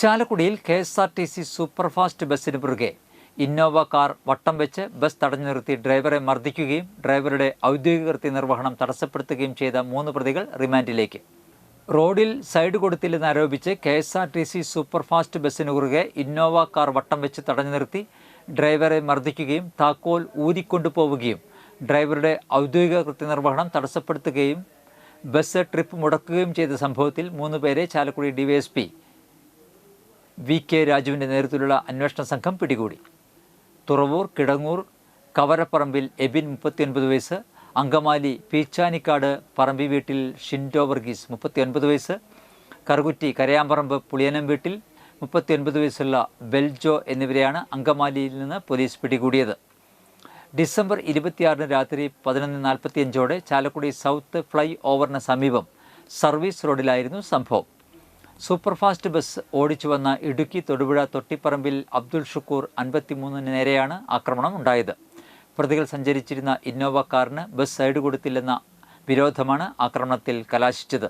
ചാലക്കുടിയിൽ K S R T C superfast ബസ്സിന് പുറകെ ഇന്നോവ കാർ വട്ടം വെച്ച് ബസ് തടഞ്ഞു നിർത്തി ഡ്രൈവറെ മർദ്ദിക്കുകയും ഡ്രൈവറുടെ ഔദ്യോഗിക കൃത്യ നിർവഹണം തടസ്സപ്പെടുത്തുകയും ചെയ്ത മൂന്ന് പ്രതികൾ റിമാൻഡിലേക്ക്. റോഡിൽ സൈഡ് കൊടുത്തില്ലെന്ന് ആരോപിച്ച് K S R T C superfast ബസ്സിന് കുറുകെ ഇന്നോവ കാർ വട്ടം വെച്ച് തടഞ്ഞു നിർത്തി ഡ്രൈവറെ മർദ്ദിക്കുകയും താക്കോൽ ഊരിക്കൊണ്ടുപോവുകയും ഡ്രൈവറുടെ ഔദ്യോഗിക കൃത്യനിർവഹണം തടസ്സപ്പെടുത്തുകയും ബസ് ട്രിപ്പ് മുടക്കുകയും ചെയ്ത സംഭവത്തിൽ മൂന്ന് പേരെ ചാലക്കുടി ഡിവൈഎസ്പി വി കെ രാജുവിന്റെ നേതൃത്വത്തിലുള്ള അന്വേഷണ സംഘം പിടികൂടി. തുറവൂർ കിടങ്ങൂർ കവരപ്പറമ്പിൽ എബിൻ മുപ്പത്തിയൊൻപത് വയസ്സ് അങ്കമാലി പീച്ചാനിക്കാട് പറമ്പി വീട്ടിൽ ഷിൻഡോ വർഗീസ് മുപ്പത്തിയൊൻപത് വയസ്സ് കറുകുറ്റി കരയാമ്പറമ്പ് പുളിയനം വീട്ടിൽ മുപ്പത്തിയൊൻപത് വയസ്സുള്ള ബെൽജോ എന്നിവരെയാണ് അങ്കമാലിയിൽ നിന്ന് പോലീസ് പിടികൂടിയത്. ഡിസംബർ ഇരുപത്തിയാറിന് രാത്രി പതിനൊന്ന് നാൽപ്പത്തിയഞ്ചോടെ ചാലക്കുടി സൗത്ത് ഫ്ലൈ ഓവറിന് സമീപം സർവീസ് റോഡിലായിരുന്നു സംഭവം. സൂപ്പർഫാസ്റ്റ് ബസ് ഓടിച്ചു വന്ന ഇടുക്കി തൊടുപുഴ തൊട്ടിപ്പറമ്പിൽ അബ്ദുൾ ഷുക്കൂർ അൻപത്തിമൂന്നിന് നേരെയാണ് ആക്രമണം ഉണ്ടായത്. പ്രതികൾ സഞ്ചരിച്ചിരുന്ന ഇന്നോവ കാറിന് ബസ് സൈഡ് കൊടുത്തില്ലെന്ന വിരോധമാണ് ആക്രമണത്തിൽ കലാശിച്ചത്.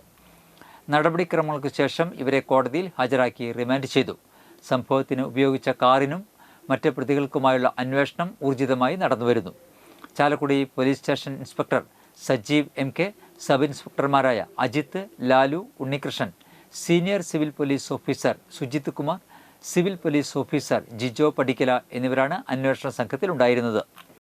നടപടിക്രമങ്ങൾക്ക് ശേഷം ഇവരെ കോടതിയിൽ ഹാജരാക്കി റിമാൻഡ് ചെയ്തു. സംഭവത്തിന് ഉപയോഗിച്ച കാറിനും മറ്റ് പ്രതികൾക്കുമായുള്ള അന്വേഷണം ഊർജിതമായി നടന്നുവരുന്നു. Chalakudy police station inspector Sajeev M K sub ഇൻസ്പെക്ടർമാരായ Ajith Lalu Unnikrishnan senior civil police officer Sujith Kumar civil police officer Jijo Padikkala എന്നിവരാണ് അന്വേഷണ സംഘത്തിലുണ്ടായിരുന്നത്.